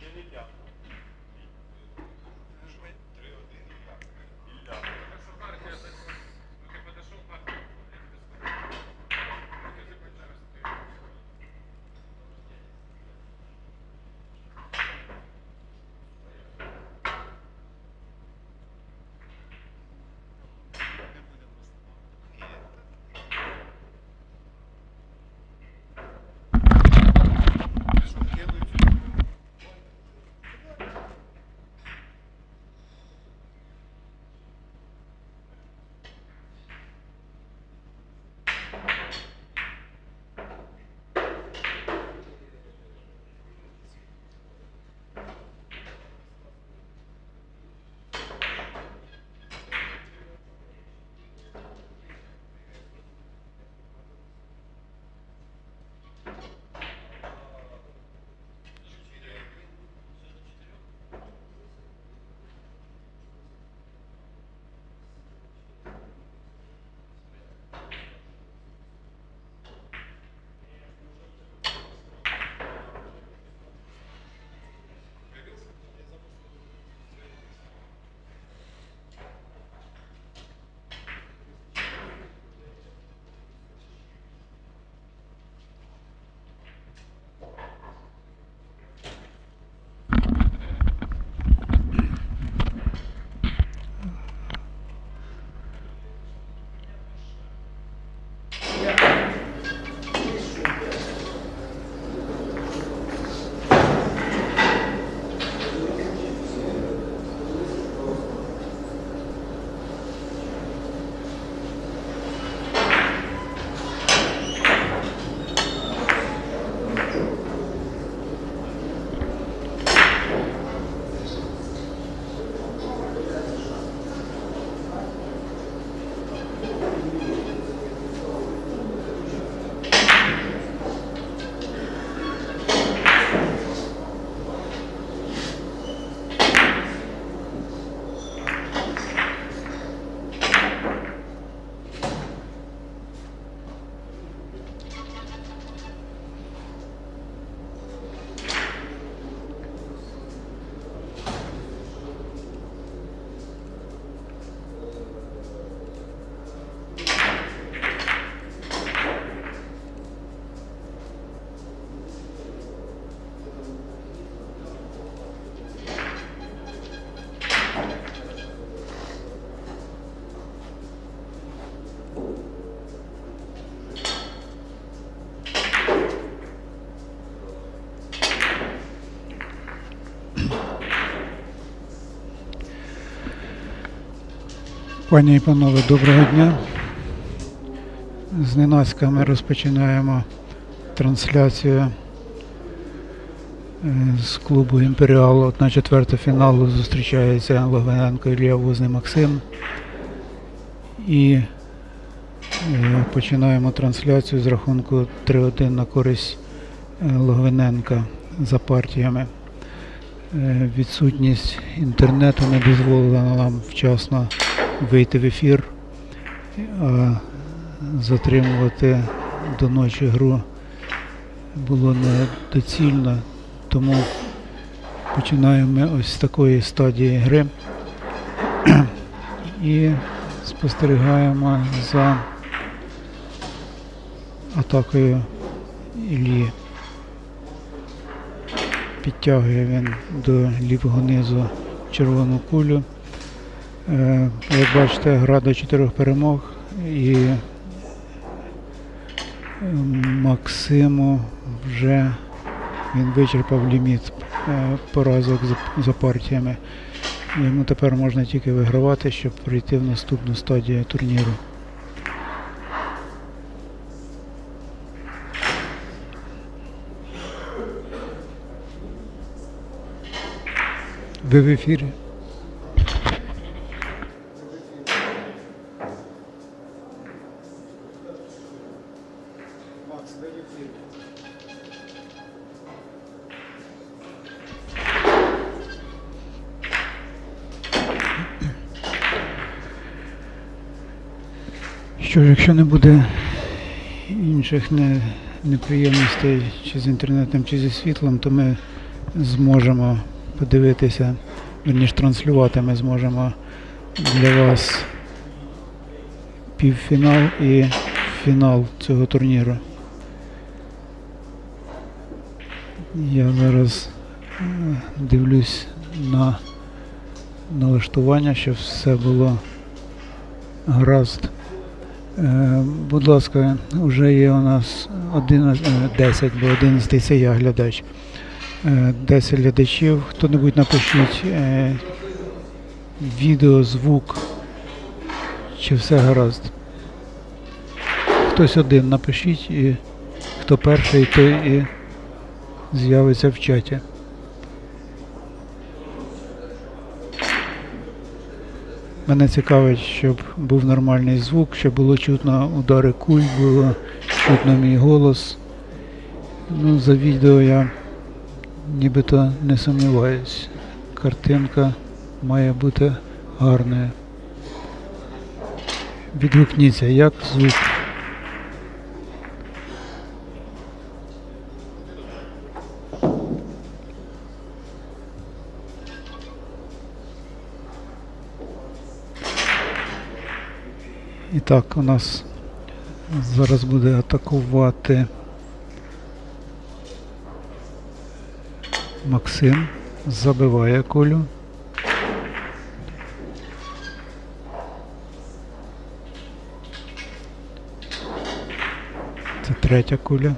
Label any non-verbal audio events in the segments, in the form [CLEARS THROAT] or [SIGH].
Virginia Young. Пані і панове, доброго дня. Зненацька ми розпочинаємо трансляцію е, з клубу Імперіал. От на четверте фіналу зустрічається Логвиненко Ілля Возний Максим. І е, починаємо трансляцію з рахунку 3-1 на користь е, Логвиненка за партіями. Відсутність інтернету не дозволила нам вчасно вийти в ефір, а затримувати до ночі гру було недоцільно, тому починаємо ми ось з такої стадії гри [CLEARS THROAT] і спостерігаємо за атакою Іллі. Підтягує він до лівого низу червону кулю. Е, Як бачите, гра до чотирьох перемог і е, Максиму вже він вичерпав ліміт е, поразок за партіями. Йому тепер можна тільки вигравати, щоб прийти в наступну стадію турніру. Ви в ефірі? Що ж, якщо не буде інших не, неприємностей чи з інтернетом, чи зі світлом, то ми зможемо подивитися, верніше транслювати ми зможемо для вас півфінал і фінал цього турніру. Я зараз е, дивлюсь на налаштування, щоб все було гаразд. Е, Будь ласка, вже є у нас 11, е, 10, бо 11 це я глядач. Е, 10 глядачів. Хто-небудь напишіть е, відео, звук, чи все гаразд. Хтось один напишіть, і хто перший, той і з'явиться в чаті. Мене цікавить, щоб був нормальний звук, щоб було чутно удари куль, було чутно мій голос. Ну, за відео я нібито не сумніваюсь. Картинка має бути гарною. Відгукніться, як звук. Так, у нас зараз буде атакувати Максим. Забиває кулю. Це третя куля.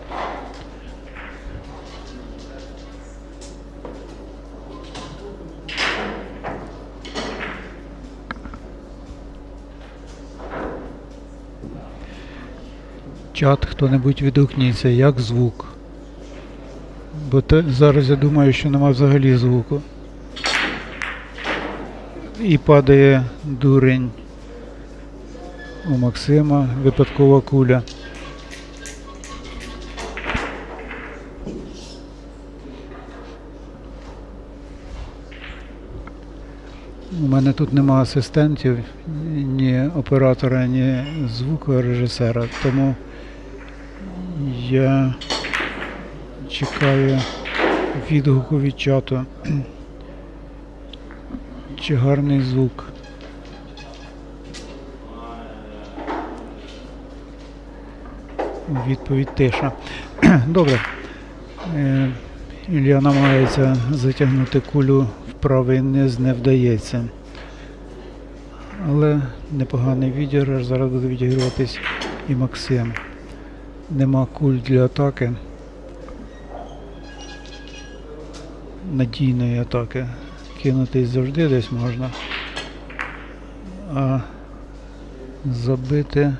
Чат, хто-небудь відгукніться, як звук. Бо те, зараз я думаю, що нема взагалі звуку. І падає дурень у Максима, випадкова куля. У мене тут нема асистентів, ні оператора, ні звукорежисера, тому я чекаю відгуку від чату. Чи гарний звук. Відповідь тиша. Добре. Е, Ілля намагається затягнути кулю в правий низ, не вдається. Але непоганий відіграш, зараз буде відігруватись і Максим. Нема куль для атаки. Надійної атаки. Кинутись завжди десь можна. А забити.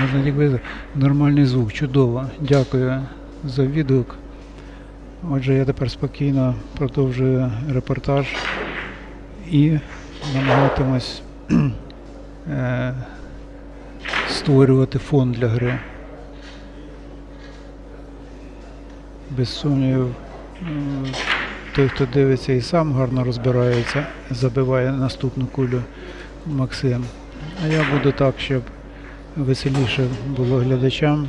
Можна тільки нормальний звук, чудово. Дякую за відгук. Отже, я тепер спокійно продовжую репортаж і намагатимусь [CLEARS THROAT] е, створювати фон для гри. Без сумнівів, м, той, хто дивиться і сам гарно розбирається, забиває наступну кулю Максим. А я буду так, щоб веселіше було глядачам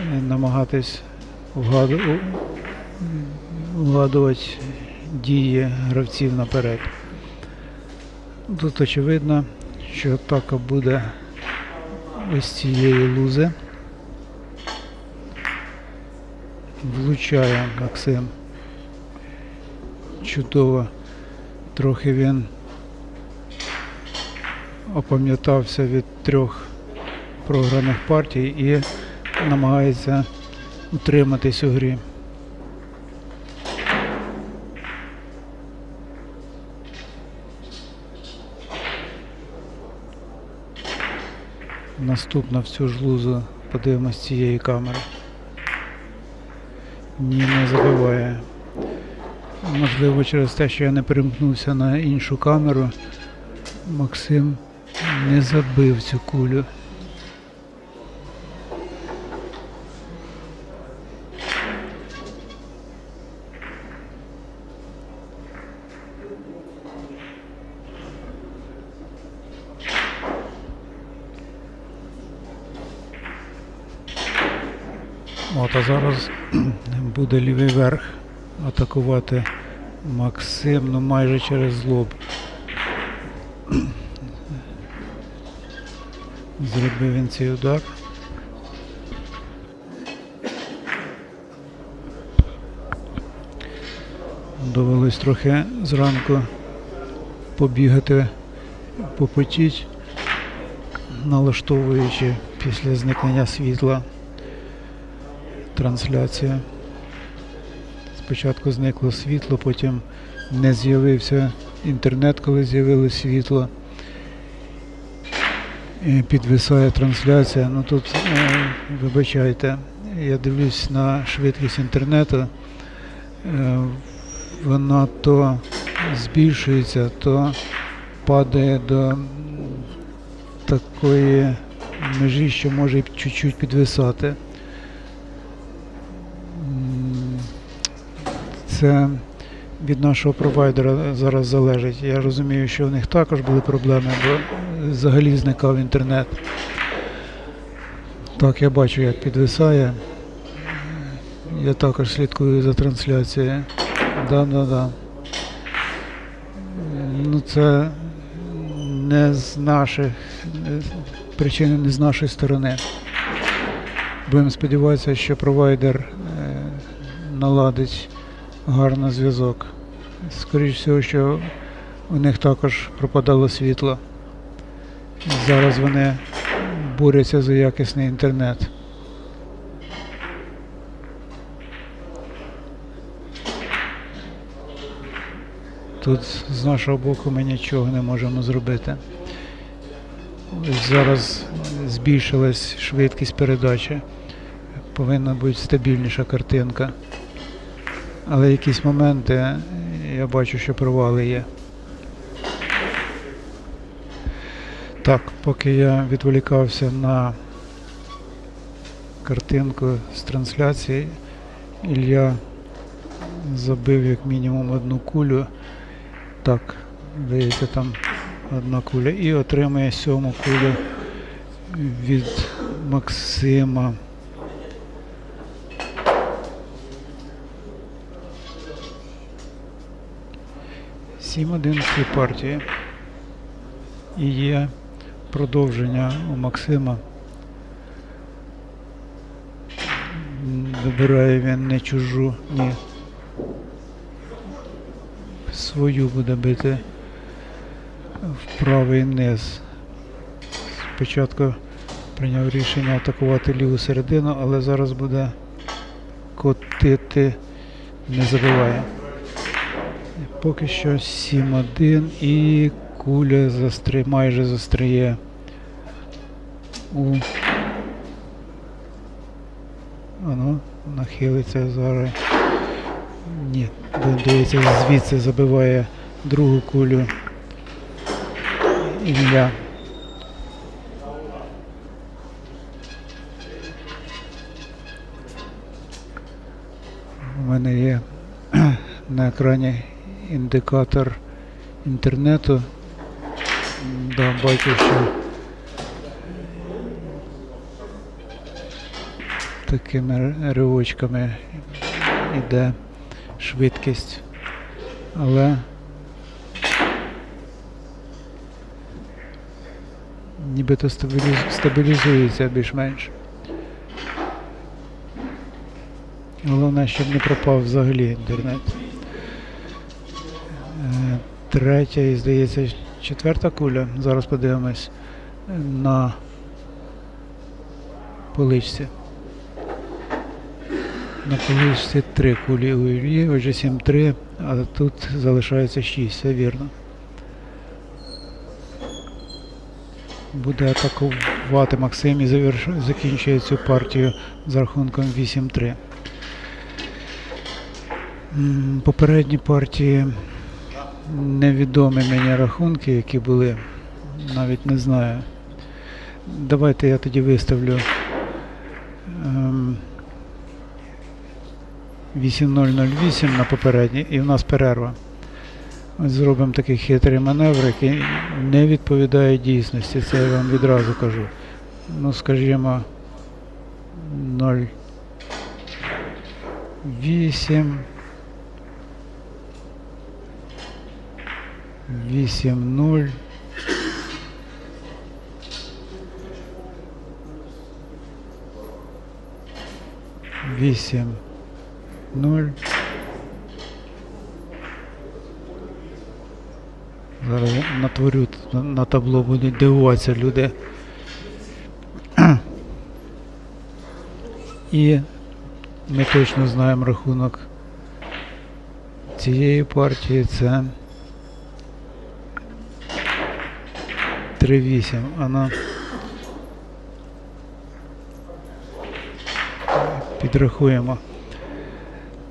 е, намагатись вгаду- вгадувати дії гравців наперед. Тут очевидно, що атака буде ось цієї лузи. Влучає Максим. Чудово. Трохи він опам'ятався від трьох програних партій і намагається утриматись у грі. Наступна всю жлузу подивимось з цієї камери. Ні, не забиває. Можливо, через те, що я не перемкнувся на іншу камеру, Максим не забив цю кулю. От, а зараз буде лівий верх атакувати Максим, ну майже через злоб. [CLEARS THROAT] Зробив він цей удар. Довелось трохи зранку побігати, попотіть, налаштовуючи після зникнення світла трансляція. Спочатку зникло світло, потім не з'явився інтернет, коли з'явилось світло. І підвисає трансляція. Ну тут, е, вибачайте, я дивлюсь на швидкість інтернету. Е, вона то збільшується, то падає до такої межі, що може чуть-чуть підвисати. Це від нашого провайдера зараз залежить. Я розумію, що в них також були проблеми, бо взагалі зникав інтернет. Так, я бачу, як підвисає. Я також слідкую за трансляцією. Да, да, да. Ну це не з наших причини не з нашої сторони. Будемо сподіватися, що провайдер е, наладить гарно зв'язок. Скоріше всього, що у них також пропадало світло. Зараз вони борються за якісний інтернет. Тут з нашого боку ми нічого не можемо зробити. Зараз збільшилась швидкість передачі. Повинна бути стабільніша картинка. Але якісь моменти я бачу, що провали є. Так, поки я відволікався на картинку з трансляції, Ілля забив як мінімум одну кулю. Так, здається, там одна куля. І отримує сьому кулю від Максима. Сім один в цій партії. І є продовження у Максима. М, Вибирає він не чужу, ні. Свою буде бити в правий низ. Спочатку прийняв рішення атакувати ліву середину, але зараз буде котити, не забиває. Поки що 7-1 і куля застри, майже застряє у. Воно нахилиться зараз. Ні, бо, дивіться, звідси забиває другу кулю. Ілля. У мене є [CLEARS THROAT] на екрані індикатор інтернету. Да, бачу, що такими ривочками йде швидкість. Але нібито стабілізується більш-менш. Головне, щоб не пропав взагалі інтернет. Третя і, здається, четверта куля. Зараз подивимось е, на поличці. На поличці три кулі у Іллі, отже 7-3, а тут залишається 6, все вірно. Буде атакувати Максим і заверш- закінчує цю партію з рахунком 8-3. Попередні партії невідомі мені рахунки, які були, навіть не знаю. Давайте я тоді виставлю ем, 8008 на попередній і в нас перерва. Ось зробимо такий хитрий маневр, який не відповідає дійсності, це я вам відразу кажу. Ну, скажімо, 0,8 8 0 8 0 Зараз натворю на- на табло, будуть дивуватися люди. І ми точно знаємо рахунок цієї партії. Це 3-8. Вона підрахуємо.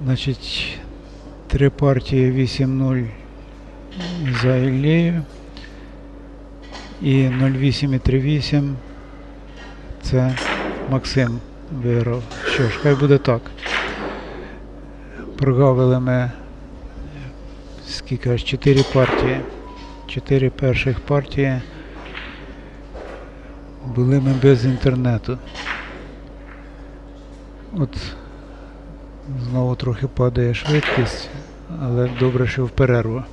Значить, три партії 8-0 за Іллею. І 0,8 і 3,8 це Максим виграв. Що ж, хай буде так. Прогавили ми скільки аж 4 партії. 4 перших партії були ми без інтернету. От знову трохи падає швидкість, але добре, що в перерву.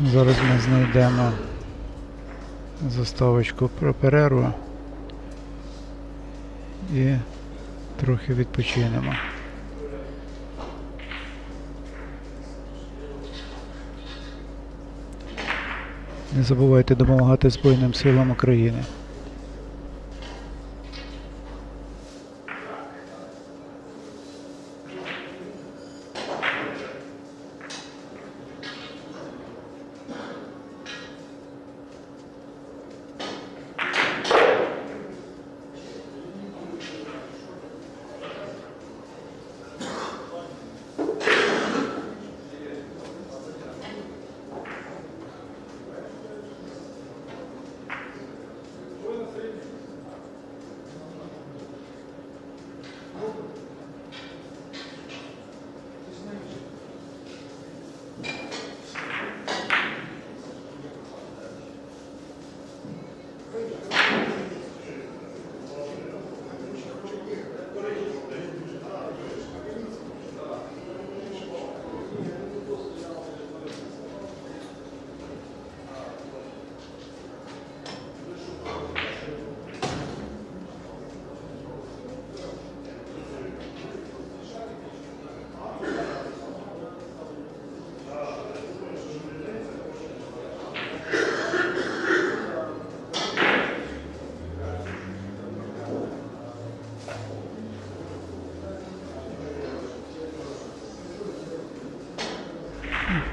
Зараз ми знайдемо заставочку про перерву і трохи відпочинемо. Не забувайте допомагати Збройним силам України.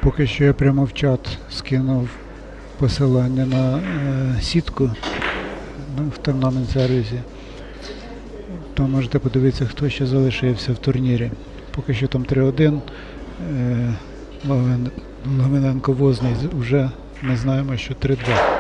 Поки що я прямо в чат скинув посилання на е, сітку ну, в торнамент сервісі. То можете подивитися, хто ще залишився в турнірі. Поки що там 3-1. Е, Лавиненко Возний вже ми знаємо, що 3-2.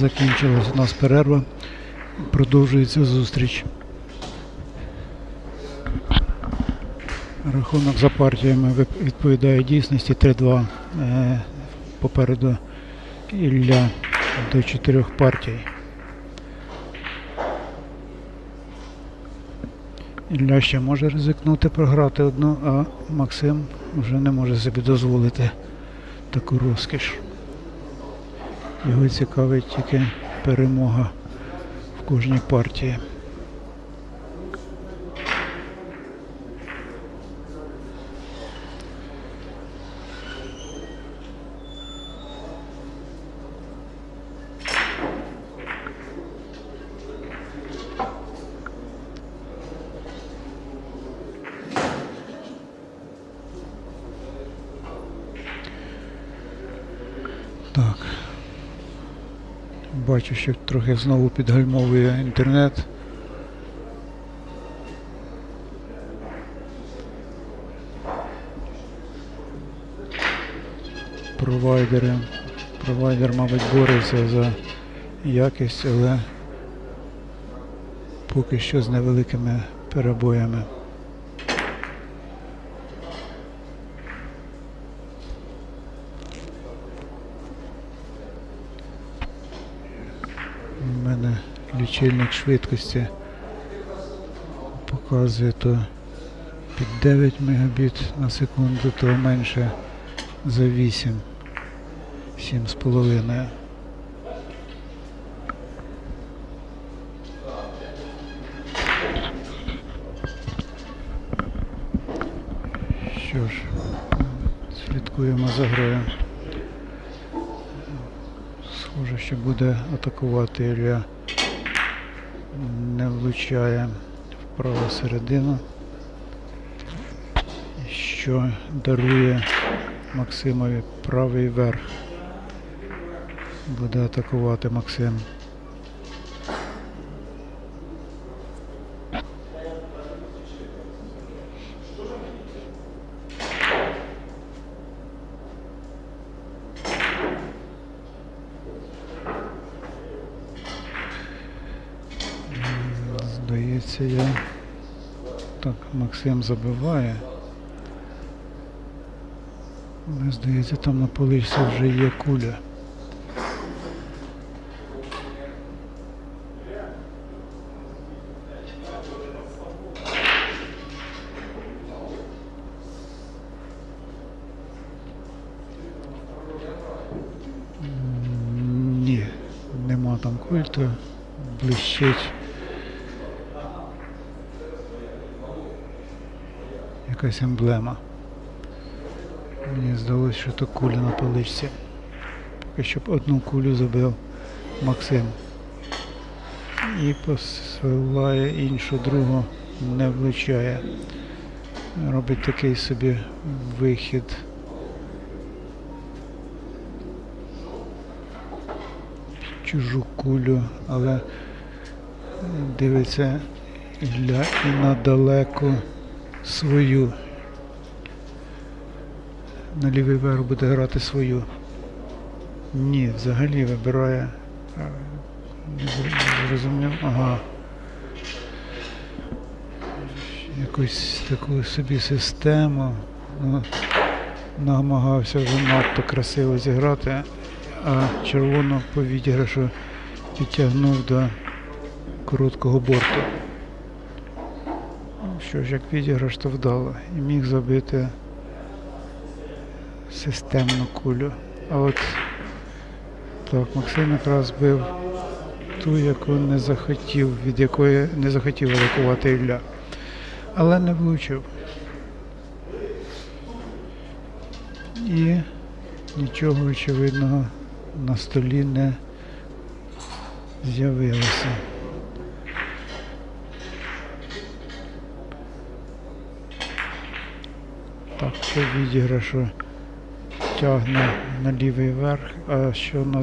Закінчилась у нас перерва. Продовжується зустріч. Рахунок за партіями відповідає дійсності 3-2. Е, Попереду Ілля до чотирьох партій. Ілля ще може ризикнути програти одну, а Максим вже не може собі дозволити таку розкіш. Його цікавить тільки перемога в кожній партії. Так. Бачу, що трохи знову підгальмовує інтернет. Провайдери. Провайдер, мабуть, бореться за якість, але поки що з невеликими перебоями. У мене лічильник швидкості показує то під 9 мегабіт на секунду, то менше за 8. 7,5. Що ж, слідкуємо за грою. Схоже, що буде атакувати Ілля. Не влучає в праву середину. Що дарує Максимові правий верх. Буде атакувати Максим. Здається, я. Так, Максим забиває. Але здається, там на поличці вже є куля. Ні, нема там культу, блищить. Якась емблема. Мені здалося, що то куля на поличці. Поки щоб одну кулю забив Максим. І посилає іншу другу, не влучає. Робить такий собі вихід. Чужу кулю, але дивиться і на далеку свою. На лівий верх буде грати свою. Ні, взагалі вибирає. зрозумів. Ага. Якусь таку собі систему. Ну, намагався вже надто красиво зіграти, а червону по відіграшу підтягнув до короткого борту. Що ж, як відіграш, то вдало. І міг забити системну кулю. А от так, Максим якраз бив ту, яку не захотів, від якої не захотів атакувати Ілля. Але не влучив. І нічого очевидного на столі не з'явилося. Так, відігра, відіграшу тягне на лівий верх, а що на